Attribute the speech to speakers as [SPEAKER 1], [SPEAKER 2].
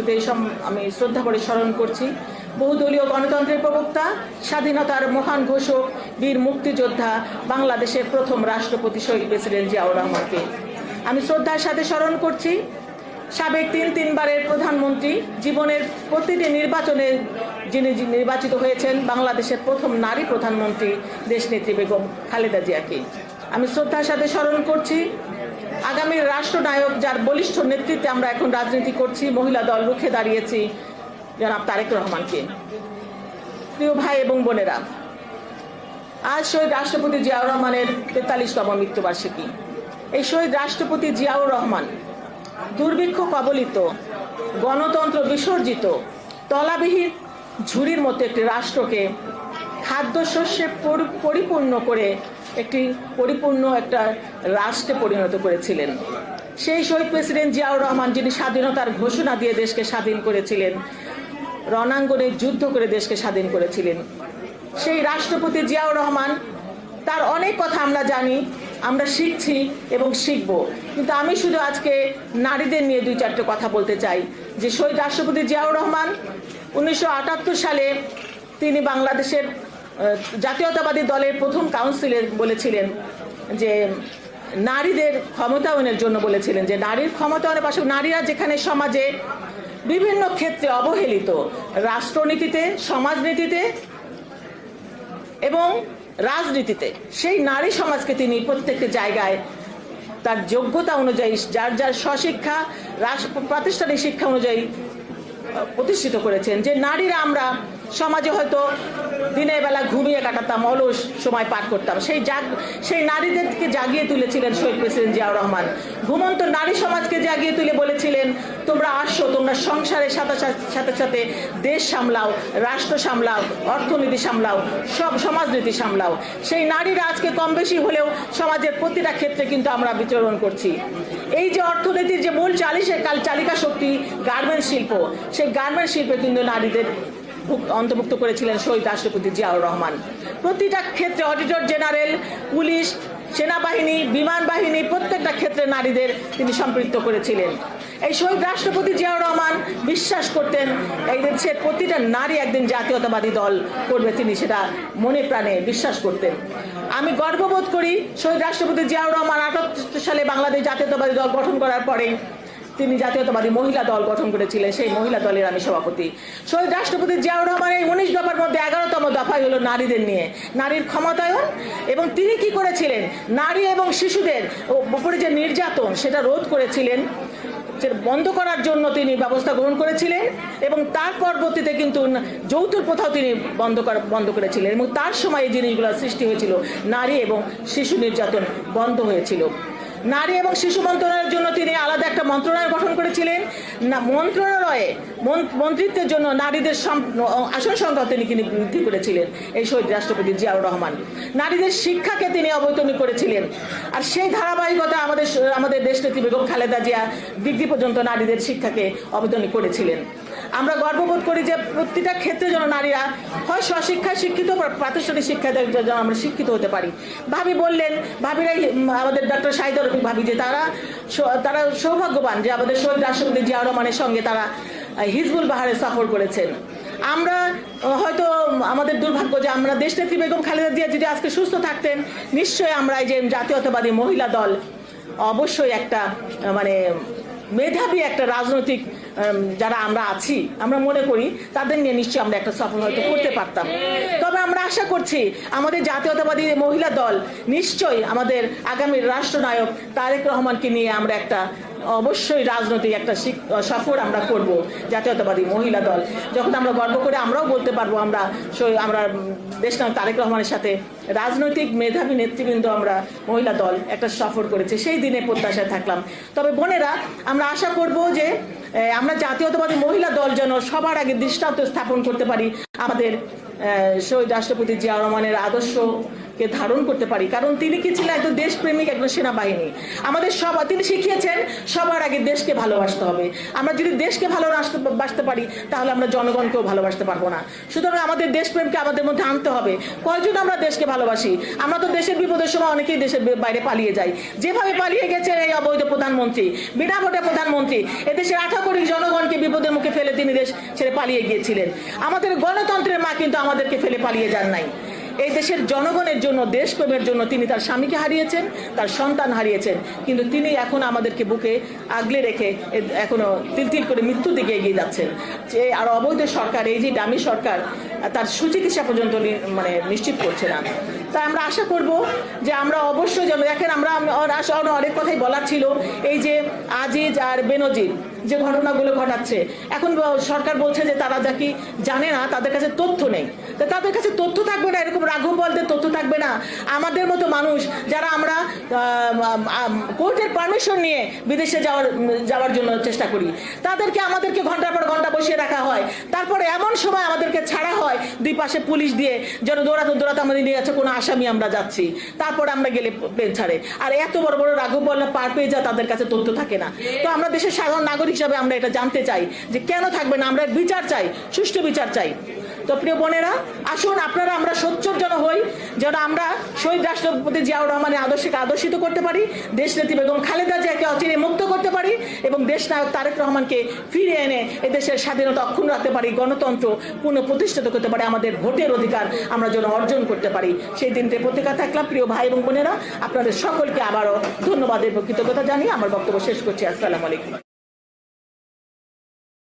[SPEAKER 1] উপস্থিতিতে সম- আমি শ্রদ্ধা করে স্মরণ করছি। বহুদলীয় গণতন্ত্রের প্রবক্তা, স্বাধীনতার মহান ঘোষক, বীর মুক্তিযোদ্ধা, বাংলাদেশের প্রথম রাষ্ট্রপতি শহীদ প্রেসিডেন্ট জিয়াউর রহমানকে। আমি শ্রদ্ধার সাথে স্মরণ করছি, সাবেক তিন তিনবারের প্রধানমন্ত্রী, জীবনের প্রতিটি নির্বাচনে যিনি নির্বাচিত হয়েছেন, বাংলাদেশের প্রথম নারী প্রধানমন্ত্রী, দেশনেত্রী বেগম খালেদা জিয়াকে। আমি শ্রদ্ধার সাথে স্মরণ করছি। আগামী রাষ্ট্রনায়ক যার বলিষ্ঠ নেতৃত্বে আমরা এখন রাজনীতি করছি, মহিলা দল রুখে দাঁড়িয়েছি, জনাব তারেক রহমানকে। প্রিয় ভাই এবং বোনেরা, আজ শহীদ রাষ্ট্রপতি জিয়াউর রহমানের তেতাল্লিশতম মৃত্যুবার্ষিকী। এই শহীদ রাষ্ট্রপতি জিয়াউর রহমান দুর্ভিক্ষ কবলিত, গণতন্ত্র বিসর্জিত, তলাবিহীন ঝুড়ির মতো একটি রাষ্ট্রকে খাদ্যশস্যে পরিপূর্ণ করে একটি পরিপূর্ণ একটা রাষ্ট্রে পরিণত করেছিলেন। সেই শহীদ প্রেসিডেন্ট জিয়াউর রহমান, যিনি স্বাধীনতার ঘোষণা দিয়ে দেশকে স্বাধীন করেছিলেন, রণাঙ্গনে যুদ্ধ করে দেশকে স্বাধীন করেছিলেন। সেই রাষ্ট্রপতি জিয়াউর রহমান, তার অনেক কথা আমরা জানি, আমরা শিখছি এবং শিখব। কিন্তু আমি শুধু আজকে নারীদের নিয়ে দুই চারটে কথা বলতে চাই। যে শহীদ রাষ্ট্রপতি জিয়াউর রহমান, উনিশশো আটাত্তর সালে তিনি বাংলাদেশের জাতীয়তাবাদী দলের প্রথম কাউন্সিলে বলেছিলেন যে নারীদের ক্ষমতায়নের জন্য বলেছিলেন যে নারীর ক্ষমতায়নের পাশাপাশি নারীরা যেখানে সমাজে বিভিন্ন ক্ষেত্রে অবহেলিত, রাষ্ট্রনীতিতে, সমাজনীতিতে এবং রাজনীতিতে, সেই নারী সমাজকে তিনি প্রত্যেকটি জায়গায় তার যোগ্যতা অনুযায়ী, যার যার স্বশিক্ষা প্রাতিষ্ঠানিক শিক্ষা অনুযায়ী প্রতিষ্ঠিত করেছেন। যে নারীরা আমরা সমাজে হয়তো দিনের বেলা ঘুমিয়ে কাটাতাম, অলস সময় পার করতাম। সেই জাগ, সেই নারীদেরকে জাগিয়ে তুলেছিলেন শহীদ প্রেসিডেন্ট জিয়াউর রহমান। ঘুমন্ত নারী সমাজকে জাগিয়ে তুলে বলেছিলেন, তোমরা আসো, তোমরা সংসারের সাথে সাথে- সাথে দেশ সামলাও, রাষ্ট্র সামলাও, অর্থনীতি সামলাও, সব সমাজনীতি সামলাও। সেই নারীরা আজকে কম বেশি হলেও সমাজের প্রতিটা ক্ষেত্রে কিন্তু আমরা বিচরণ করছি। এই যে অর্থনীতির যে মূল চালিশে কাল চালিকা শক্তি গার্মেন্টস শিল্প, সেই গার্মেন্টস শিল্পে কিন্তু নারীদের অন্তর্ভুক্ত করেছিলেন শহীদ রাষ্ট্রপতি জিয়াউর রহমান। প্রতিটা ক্ষেত্রে অডিটর জেনারেল, পুলিশ, সেনাবাহিনী, বিমান বাহিনী, প্রত্যেকটা ক্ষেত্রে নারীদের তিনি সম্পৃক্ত করেছিলেন। এই শহীদ রাষ্ট্রপতি জিয়াউর রহমান বিশ্বাস করতেন, এই দেশের প্রতিটা নারী একদিন জাতীয়তাবাদী দল করবে তিনি সেটা মনে প্রাণে বিশ্বাস করতেন। আমি গর্ববোধ করি শহীদ রাষ্ট্রপতি জিয়াউর রহমান আটাত্তর সালে বাংলাদেশ জাতীয়তাবাদী দল গঠন করার পরে তিনি জাতীয়তাবাদী মহিলা দল গঠন করেছিলেন, সেই মহিলা দলের আমি সভাপতি। শহীদ রাষ্ট্রপতি জিয়াউর এই উনিশ দফার মধ্যে এগারোতম দফাই হলো নারীদের নিয়ে। নারীর ক্ষমতায়ন এবং তিনি কি করেছিলেন? নারী এবং শিশুদের উপরে যে নির্যাতন, সেটা রোধ করেছিলেন বন্ধ করার জন্য তিনি ব্যবস্থা গ্রহণ করেছিলেন এবং তার পরবর্তীতে কিন্তু যৌথ প্রথাও তিনি বন্ধ করা, বন্ধ করেছিলেন এবং তার সময় এই জিনিসগুলো সৃষ্টি হয়েছিল। নারী এবং শিশু নির্যাতন বন্ধ হয়েছিল। নারী এবং শিশু মন্ত্রণালয়ের জন্য তিনি আলাদা একটা মন্ত্রণালয় গঠন করেছিলেন। না, মন্ত্রণালয়ে, মন- মন্ত্রিত্বের জন্য নারীদের আসন সংখ্যা তিনি তিনি বৃদ্ধি করেছিলেন, এই শহীদ রাষ্ট্রপতি জিয়াউর রহমান। নারীদের শিক্ষাকে তিনি অবৈতনিক করেছিলেন। আর সেই ধারাবাহিকতা আমাদের আমাদের দেশনেত্রী বেগম খালেদা জিয়া ডিগ্রি পর্যন্ত নারীদের শিক্ষাকে অবৈতনিক করেছিলেন। আমরা গর্ববোধ করি যে প্রতিটা ক্ষেত্রে যেন নারীরা হয় স্বশিক্ষায় শিক্ষিত প্রাতিষ্ঠানিক শিক্ষায় যেন আমরা শিক্ষিত হতে পারি। ভাবি বললেন, ভাবিরাই আমাদের ডক্টর শাহিদা রফিক ভাবি যে তারা তারা সৌভাগ্যবান যে আমাদের শহীদ রাষ্ট্রপতি জিয়াউর রহমানের সঙ্গে তারা হিজবুল বাহারে সফর করেছেন। আমরা হয়তো আমাদের দুর্ভাগ্য যে আমরা দেশনেত্রী বেগম খালেদা জিয়া যদি আজকে সুস্থ থাকতেন, নিশ্চয়ই আমরা এই যে জাতীয়তাবাদী মহিলা দল অবশ্যই একটা মানে মেধাবী একটা রাজনৈতিক যারা আমরা আছি, আমরা মনে করি, তাদের নিয়ে নিশ্চয়ই আমরা একটা সফল হয়তো করতে পারতাম। তবে আমরা আশা করছি, আমাদের জাতীয়তাবাদী মহিলা দল নিশ্চয়ই আমাদের আগামী রাষ্ট্রনায়ক তারেক রহমানকে নিয়ে আমরা একটা অবশ্যই রাজনৈতিক একটা সফর আমরা করব, জাতীয়তাবাদী মহিলা দল। যখন আমরা গর্ব করে আমরাও বলতে পারব, আমরা আমরা দেশ নায়ক তারেক রহমানের সাথে রাজনৈতিক মেধাবী নেতৃবৃন্দ আমরা মহিলা দল একটা সফর করেছে, সেই দিনে প্রত্যাশায় থাকলাম। তবে বোনেরা, আমরা আশা করব যে আমরা জাতীয়তাবাদী মহিলা দল যেন সবার আগে দৃষ্টান্ত স্থাপন করতে পারি। আমাদের শহীদ রাষ্ট্রপতি জিয়া রহমানের আদর্শ কে ধারণ করতে পারি। কারণ তিনি কি ছিলেন একজন দেশপ্রেমিক, একজন সেনাবাহিনী। আমাদের সব তিনি শিখিয়েছেন, সবার আগে দেশকে ভালোবাসতে হবে। আমরা যদি দেশকে ভালোবাসতে পারি, তাহলে আমরা জনগণকেও ভালোবাসতে পারব না। সুতরাং আমাদের দেশপ্রেমকে আমাদের মধ্যে আনতে হবে। কয়জন আমরা দেশকে ভালোবাসি? আমরা তো দেশের বিপদের সময় অনেকেই দেশের বাইরে পালিয়ে যাই। যেভাবে পালিয়ে গেছে এই অবৈধ প্রধানমন্ত্রী, বিনা ভোটে প্রধানমন্ত্রী, এদেশের আঠা কোটি জনগণকে বিপদের মুখে ফেলে তিনি দেশ ছেড়ে পালিয়ে গিয়েছিলেন। আমাদের গণতন্ত্রের মা কিন্তু আমাদেরকে ফেলে পালিয়ে যান নাই। এই দেশের জনগণের জন্য, দেশপ্রেমের জন্য তিনি তার স্বামীকে হারিয়েছেন, তার সন্তান হারিয়েছেন। কিন্তু তিনি এখন আমাদেরকে বুকে আগলে রেখে এখনও তিল তিল করে মৃত্যুর দিকে এগিয়ে যাচ্ছেন। যে আর অবৈধ সরকার, এই যে দামি সরকার, তার সুচিকিৎসা পর্যন্ত মানে নিশ্চিত করছে না। তাই আমরা আশা করব যে আমরা অবশ্যই যেন, দেখেন আমরা অনেক কথাই বলার ছিল, এই যে আজিজ আর বেনজির। যে ঘটনাগুলো ঘটাচ্ছে। এখন সরকার বলছে যে তারা যা কি জানে না, তাদের কাছে তথ্য নেই। তা তাদের কাছে তথ্য থাকবে না, এরকম রাঘব বলতে তথ্য থাকবে না। আমাদের মতো মানুষ যারা আমরা কোর্টের পারমিশন নিয়ে বিদেশে যাওয়ার যাওয়ার জন্য চেষ্টা করি। তাদেরকে আমাদেরকে ঘণ্টার পর ঘণ্টা বসিয়ে রাখা হয়। তারপরে এমন সময় আমাদেরকে ছাড়া হয় দুই পাশে পুলিশ দিয়ে, যেন দৌড়াতে দৌড়াতে আমাদের নিয়ে যাচ্ছে কোনো আসামি আমরা যাচ্ছি। তারপরে আমরা গেলে প্লেন ছাড়ে আর এত বড় বড় রাঘব বল্লা পার পেয়ে যায় তাদের কাছে তথ্য থাকে না। তো আমরা দেশের সাধারণ নাগরিক হিসাবে আমরা এটা জানতে চাই যে কেন থাকবে না, আমরা বিচার চাই, সুষ্ঠু বিচার চাই। তো প্রিয় বোনেরা, আসুন আপনারা আমরা সোচ্চর যেন হই, যেন আমরা শহীদ রাষ্ট্রপতি জিয়াউর রহমানের আদর্শকে আদর্শিত করতে পারি দেশ নেত্রী বেগম খালেদা জিয়াকে অচিরে মুক্ত করতে পারি এবং দেশ নায়ক তারেক রহমানকে ফিরিয়ে এনে এদেশের স্বাধীনতা অক্ষুণ্ণ রাখতে পারি, গণতন্ত্র পুনঃ প্রতিষ্ঠিত করতে পারি, আমাদের ভোটের অধিকার আমরা যেন অর্জন করতে পারি। সেই দিনটি পত্রিকা থাকলাম, প্রিয় ভাই এবং বোনেরা, আপনাদের সকলকে আবারও ধন্যবাদ কৃতজ্ঞতা জানিয়ে আমার বক্তব্য শেষ করছি। আসসালামু আলাইকুম।